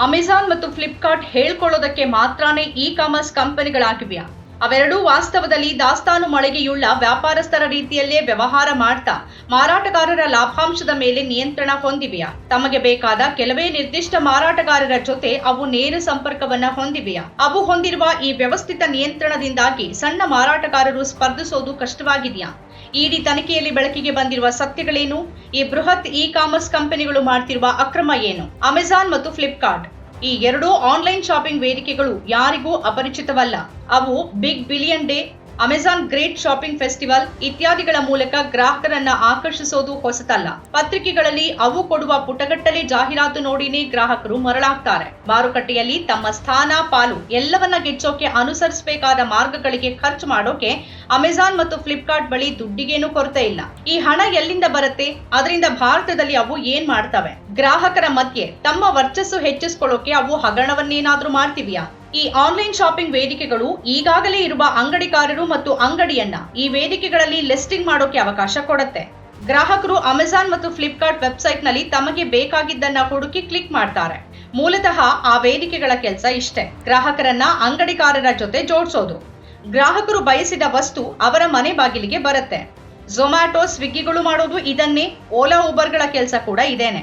Amazon ಮತ್ತು ಫ್ಲಿಪ್ಕಾರ್ಟ್ ಹೇಳ್ಕೊಳ್ಳೋದಕ್ಕೆ ಮಾತ್ರನೇ E commerce ಕಂಪನಿಗಳಾಗಿವೆಯಾ? ಅವೆರಡೂ ವಾಸ್ತವದಲ್ಲಿ ದಾಸ್ತಾನು ಮಳಿಗೆಯುಳ್ಳ ವ್ಯಾಪಾರಸ್ಥರ ರೀತಿಯಲ್ಲೇ ವ್ಯವಹಾರ ಮಾಡ್ತಾ, ಮಾರಾಟಗಾರರ ಲಾಭಾಂಶದ ಮೇಲೆ ನಿಯಂತ್ರಣ ಹೊಂದಿವೆಯಾ? ತಮಗೆ ಬೇಕಾದ ಕೆಲವೇ ನಿರ್ದಿಷ್ಟ ಮಾರಾಟಗಾರರ ಜೊತೆ ಅವು ನೇರ ಸಂಪರ್ಕವನ್ನ ಹೊಂದಿವೆಯಾ? ಅವು ಹೊಂದಿರುವ ಈ ವ್ಯವಸ್ಥಿತ ನಿಯಂತ್ರಣದಿಂದಾಗಿ ಸಣ್ಣ ಮಾರಾಟಗಾರರು ಸ್ಪರ್ಧಿಸೋದು ಕಷ್ಟವಾಗಿದೆಯಾ? ಇಡಿ ತನಿಖೆಯಲ್ಲಿ ಬೆಳಕಿಗೆ ಬಂದಿರುವ ಸತ್ಯಗಳೇನು? ಈ ಬೃಹತ್ ಇ ಕಾಮರ್ಸ್ ಕಂಪನಿಗಳು ಮಾಡ್ತಿರುವ ಅಕ್ರಮ ಏನು? ಅಮೆಜಾನ್ ಮತ್ತು ಫ್ಲಿಪ್ಕಾರ್ಟ್ ಈ ಎರಡೂ ಆನ್ಲೈನ್ ಶಾಪಿಂಗ್ ವೇದಿಕೆಗಳು ಯಾರಿಗೂ ಅಪರಿಚಿತವಲ್ಲ. ಅವು big billion day Amazon great shopping festival ಇತ್ಯಾದಿಗಳ ಮೂಲಕ ಗ್ರಾಹಕರನ್ನ ಆಕರ್ಷಿಸೋದು ಹೊಸತಲ್ಲ. ಪತ್ರಿಕೆಗಳಲ್ಲಿ ಅವು ಕೊಡುವ ಪುಟಗಟ್ಟಲೆ ಜಾಹೀರಾತು ನೋಡಿನೇ ಗ್ರಾಹಕರು ಮರಳಾಗ್ತಾರೆ. ಮಾರುಕಟ್ಟೆಯಲ್ಲಿ ತಮ್ಮ ಸ್ಥಾನ, ಪಾಲು ಎಲ್ಲವನ್ನ ಗೆಚ್ಚೋಕೆ ಅನುಸರಿಸಬೇಕಾದ ಮಾರ್ಗಗಳಿಗೆ ಖರ್ಚು ಮಾಡೋಕೆ ಅಮೆಜಾನ್ ಮತ್ತು ಫ್ಲಿಪ್ಕಾರ್ಟ್ ಬಳಿ ದುಡ್ಡಿಗೇನು ಕೊರತೆ ಇಲ್ಲ. ಈ ಹಣ ಎಲ್ಲಿಂದ ಬರುತ್ತೆ? ಅದರಿಂದ ಭಾರತದಲ್ಲಿ ಅವು ಏನ್ ಮಾಡ್ತವೆ? ಗ್ರಾಹಕರ ಮಧ್ಯೆ ತಮ್ಮ ವರ್ಚಸ್ಸು ಹೆಚ್ಚಿಸ್ಕೊಳ್ಳೋಕೆ ಅವು ಹಗರಣವನ್ನೇನಾದ್ರೂ ಮಾಡ್ತಿವೆಯಾ? ಈ ಆನ್ಲೈನ್ ಶಾಪಿಂಗ್ ವೇದಿಕೆಗಳು ಈಗಾಗಲೇ ಇರುವ ಅಂಗಡಿಕಾರರು ಮತ್ತು ಅಂಗಡಿಯನ್ನ ಈ ವೇದಿಕೆಗಳಲ್ಲಿ ಲಿಸ್ಟಿಂಗ್ ಮಾಡೋಕೆ ಅವಕಾಶ ಕೊಡುತ್ತೆ. ಗ್ರಾಹಕರು ಅಮೆಜಾನ್ ಮತ್ತು ಫ್ಲಿಪ್ಕಾರ್ಟ್ ವೆಬ್ಸೈಟ್ನಲ್ಲಿ ತಮಗೆ ಬೇಕಾಗಿದ್ದನ್ನ ಹುಡುಕಿ ಕ್ಲಿಕ್ ಮಾಡ್ತಾರೆ. ಮೂಲತಃ ಆ ವೇದಿಕೆಗಳ ಕೆಲಸ ಇಷ್ಟೇ. ಗ್ರಾಹಕರನ್ನ ಅಂಗಡಿಕಾರರ ಜೊತೆ ಜೋಡಿಸೋದು. ಗ್ರಾಹಕರು ಬಯಸಿದ ವಸ್ತು ಅವರ ಮನೆ ಬಾಗಿಲಿಗೆ ಬರುತ್ತೆ. ಝೊಮ್ಯಾಟೊ ಸ್ವಿಗ್ಗಿಗಳು ಮಾಡೋದು ಇದನ್ನೇ. ಓಲಾ ಉಬರ್ಗಳ ಕೆಲಸ ಕೂಡ ಇದೇನೆ.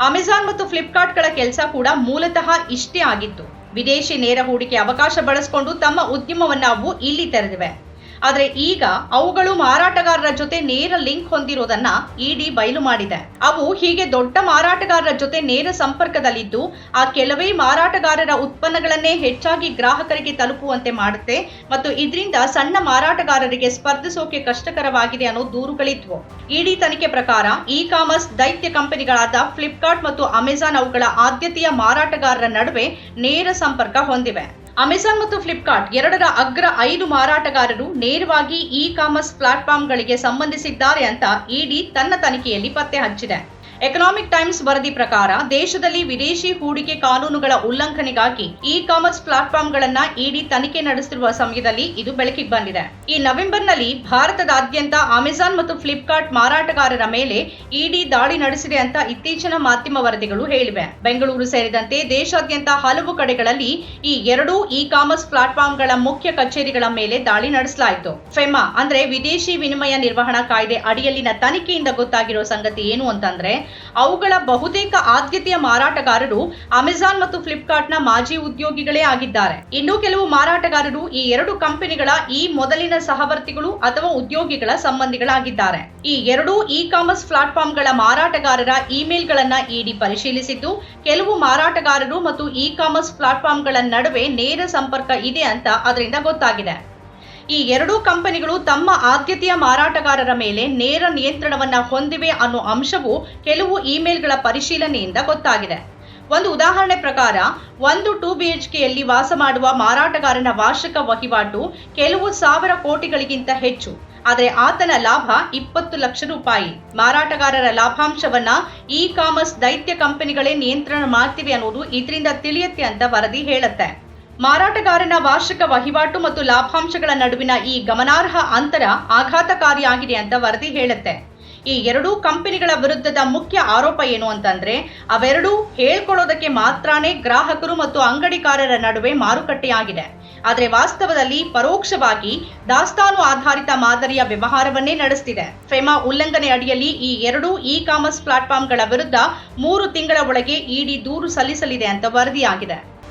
ಅಮೆಜಾನ್ ಮತ್ತು ಫ್ಲಿಪ್ಕಾರ್ಟ್ಗಳ ಕೆಲಸ ಕೂಡ ಮೂಲತಃ ಇಷ್ಟೇ ಆಗಿತ್ತು. ವಿದೇಶಿ ನೇರ ಹೂಡಿಕೆ ಅವಕಾಶ ಬಳಸಿಕೊಂಡು ತಮ್ಮ ಉದ್ಯಮವನ್ನು ಅವು ಇಲ್ಲಿ ತೆರೆದಿವೆ. ಆದರೆ ಈಗ ಅವುಗಳು ಮಾರಾಟಗಾರರ ಜೊತೆ ನೇರ ಲಿಂಕ್ ಹೊಂದಿರೋದನ್ನ ಇಡಿ ಬಯಲು ಮಾಡಿದೆ. ಅವು ಹೀಗೆ ದೊಡ್ಡ ಮಾರಾಟಗಾರರ ಜೊತೆ ನೇರ ಸಂಪರ್ಕದಲ್ಲಿದ್ದು, ಆ ಕೆಲವೇ ಮಾರಾಟಗಾರರ ಉತ್ಪನ್ನಗಳನ್ನೇ ಹೆಚ್ಚಾಗಿ ಗ್ರಾಹಕರಿಗೆ ತಲುಪುವಂತೆ ಮಾಡುತ್ತೆ ಮತ್ತು ಇದರಿಂದ ಸಣ್ಣ ಮಾರಾಟಗಾರರಿಗೆ ಸ್ಪರ್ಧಿಸೋಕೆ ಕಷ್ಟಕರವಾಗಿದೆ ಅನ್ನೋ ದೂರುಗಳಿದ್ವು. ಇಡಿ ತನಿಖೆ ಪ್ರಕಾರ ಇ ಕಾಮರ್ಸ್ ದೈತ್ಯ ಕಂಪನಿಗಳಾದ ಫ್ಲಿಪ್ಕಾರ್ಟ್ ಮತ್ತು ಅಮೆಜಾನ್ ಅವುಗಳ ಆದ್ಯತೆಯ ಮಾರಾಟಗಾರರ ನಡುವೆ ನೇರ ಸಂಪರ್ಕ ಹೊಂದಿವೆ. ಅಮೆಜಾನ್ ಮತ್ತು ಫ್ಲಿಪ್ಕಾರ್ಟ್ ಎರಡರ ಅಗ್ರ ಐದು ಮಾರಾಟಗಾರರು ನೇರವಾಗಿ ಇ ಕಾಮರ್ಸ್ ಪ್ಲಾಟ್ಫಾರ್ಮ್ಗಳಿಗೆ ಸಂಬಂಧಿಸಿದ್ದಾರೆ ಅಂತ ಇಡಿ ತನ್ನ ತನಿಖೆಯಲ್ಲಿ ಪತ್ತೆ ಹಚ್ಚಿದೆ. ಎಕನಾಮಿಕ್ ಟೈಮ್ಸ್ ವರದಿ ಪ್ರಕಾರ ದೇಶದಲ್ಲಿ ವಿದೇಶಿ ಹೂಡಿಕೆ ಕಾನೂನುಗಳ ಉಲ್ಲಂಘನೆಗಾಗಿ ಇ ಕಾಮರ್ಸ್ ಪ್ಲಾಟ್ಫಾರ್ಮ್ಗಳನ್ನ ಇಡಿ ತನಿಖೆ ನಡೆಸುತ್ತಿರುವ ಸಮಯದಲ್ಲಿ ಇದು ಬೆಳಕಿಗೆ ಬಂದಿದೆ. ಈ ನವೆಂಬರ್ನಲ್ಲಿ ಭಾರತದಾದ್ಯಂತ ಅಮೆಜಾನ್ ಮತ್ತು ಫ್ಲಿಪ್ಕಾರ್ಟ್ ಮಾರಾಟಗಾರರ ಮೇಲೆ ಇಡಿ ದಾಳಿ ನಡೆಸಿದೆ ಅಂತ ಇತ್ತೀಚಿನ ಮಾಧ್ಯಮ ವರದಿಗಳು ಹೇಳಿವೆ. ಬೆಂಗಳೂರು ಸೇರಿದಂತೆ ದೇಶಾದ್ಯಂತ ಹಲವು ಕಡೆಗಳಲ್ಲಿ ಈ ಎರಡೂ ಇ ಕಾಮರ್ಸ್ ಪ್ಲಾಟ್ಫಾರ್ಮ್ಗಳ ಮುಖ್ಯ ಕಚೇರಿಗಳ ಮೇಲೆ ದಾಳಿ ನಡೆಸಲಾಯಿತು. ಫೆಮಾ ಅಂದ್ರೆ ವಿದೇಶಿ ವಿನಿಮಯ ನಿರ್ವಹಣಾ ಕಾಯ್ದೆ ಅಡಿಯಲ್ಲಿನ ತನಿಖೆಯಿಂದ ಗೊತ್ತಾಗಿರೋ ಸಂಗತಿ ಏನು ಅಂತಂದ್ರೆ ಅವುಗಳ ಬಹುತೇಕ ಆದ್ಯತೆಯ ಮಾರಾಟಗಾರರು ಅಮೆಜಾನ್ ಮತ್ತು ಫ್ಲಿಪ್ಕಾರ್ಟ್ನ ಮಾಜಿ ಉದ್ಯೋಗಿಗಳೇ ಆಗಿದ್ದಾರೆ. ಇನ್ನೂ ಕೆಲವು ಮಾರಾಟಗಾರರು ಈ ಎರಡು ಕಂಪನಿಗಳ ಈ ಮೊದಲಿನ ಸಹವರ್ತಿಗಳು ಅಥವಾ ಉದ್ಯೋಗಿಗಳ ಸಂಬಂಧಿಗಳಾಗಿದ್ದಾರೆ. ಈ ಎರಡೂ ಇ ಕಾಮರ್ಸ್ ಪ್ಲಾಟ್ಫಾರ್ಮ್ಗಳ ಮಾರಾಟಗಾರರ ಇಮೇಲ್ಗಳನ್ನು ಇಡಿ ಪರಿಶೀಲಿಸಿದ್ದು, ಕೆಲವು ಮಾರಾಟಗಾರರು ಮತ್ತು ಇ ಕಾಮರ್ಸ್ ಪ್ಲಾಟ್ಫಾರ್ಮ್ಗಳ ನಡುವೆ ನೇರ ಸಂಪರ್ಕ ಇದೆ ಅಂತ ಅದರಿಂದ ಗೊತ್ತಾಗಿದೆ. ಈ ಎರಡೂ ಕಂಪನಿಗಳು ತಮ್ಮ ಆದ್ಯತೆಯ ಮಾರಾಟಗಾರರ ಮೇಲೆ ನೇರ ನಿಯಂತ್ರಣವನ್ನು ಹೊಂದಿವೆ ಅನ್ನೋ ಅಂಶವು ಕೆಲವು ಇಮೇಲ್ಗಳ ಪರಿಶೀಲನೆಯಿಂದ ಗೊತ್ತಾಗಿದೆ. ಒಂದು ಉದಾಹರಣೆ ಪ್ರಕಾರ, ಒಂದು ಟೂ ಬಿಎಚ್ಕೆಯಲ್ಲಿ ವಾಸ ಮಾಡುವ ಮಾರಾಟಗಾರನ ವಾರ್ಷಿಕ ವಹಿವಾಟು ಕೆಲವು ಸಾವಿರ ಕೋಟಿಗಳಿಗಿಂತ ಹೆಚ್ಚು. ಆದರೆ ಆತನ ಲಾಭ ಇಪ್ಪತ್ತು ಲಕ್ಷ ರೂಪಾಯಿ. ಮಾರಾಟಗಾರರ ಲಾಭಾಂಶವನ್ನ ಇ ಕಾಮರ್ಸ್ ದೈತ್ಯ ಕಂಪನಿಗಳೇ ನಿಯಂತ್ರಣ ಮಾಡ್ತಿವೆ ಅನ್ನೋದು ಇದರಿಂದ ತಿಳಿಯುತ್ತೆ ಅಂತ ವರದಿ ಹೇಳುತ್ತೆ. ಮಾರಾಟಗಾರನ ವಾರ್ಷಿಕ ವಹಿವಾಟು ಮತ್ತು ಲಾಭಾಂಶಗಳ ನಡುವಿನ ಈ ಗಮನಾರ್ಹ ಅಂತರ ಆಘಾತಕಾರಿಯಾಗಿದೆ ಅಂತ ವರದಿ ಹೇಳುತ್ತೆ. ಈ ಎರಡೂ ಕಂಪನಿಗಳ ವಿರುದ್ಧದ ಮುಖ್ಯ ಆರೋಪ ಏನು ಅಂತಂದ್ರೆ, ಅವೆರಡೂ ಹೇಳ್ಕೊಳ್ಳೋದಕ್ಕೆ ಮಾತ್ರನೇ ಗ್ರಾಹಕರು ಮತ್ತು ಅಂಗಡಿಕಾರರ ನಡುವೆ ಮಾರುಕಟ್ಟೆಯಾಗಿದೆ. ಆದರೆ ವಾಸ್ತವದಲ್ಲಿ ಪರೋಕ್ಷವಾಗಿ ದಾಸ್ತಾನು ಆಧಾರಿತ ಮಾದರಿಯ ವ್ಯವಹಾರವನ್ನೇ ನಡೆಸ್ತಿದೆ. ಫೆಮಾ ಉಲ್ಲಂಘನೆ ಅಡಿಯಲ್ಲಿ ಈ ಎರಡೂ ಇ ಕಾಮರ್ಸ್ ಪ್ಲಾಟ್ಫಾರ್ಮ್ಗಳ ವಿರುದ್ಧ ಮೂರು ತಿಂಗಳ ಒಳಗೆ ಇಡಿ ದೂರು ಸಲ್ಲಿಸಲಿದೆ ಅಂತ ವರದಿಯಾಗಿದೆ.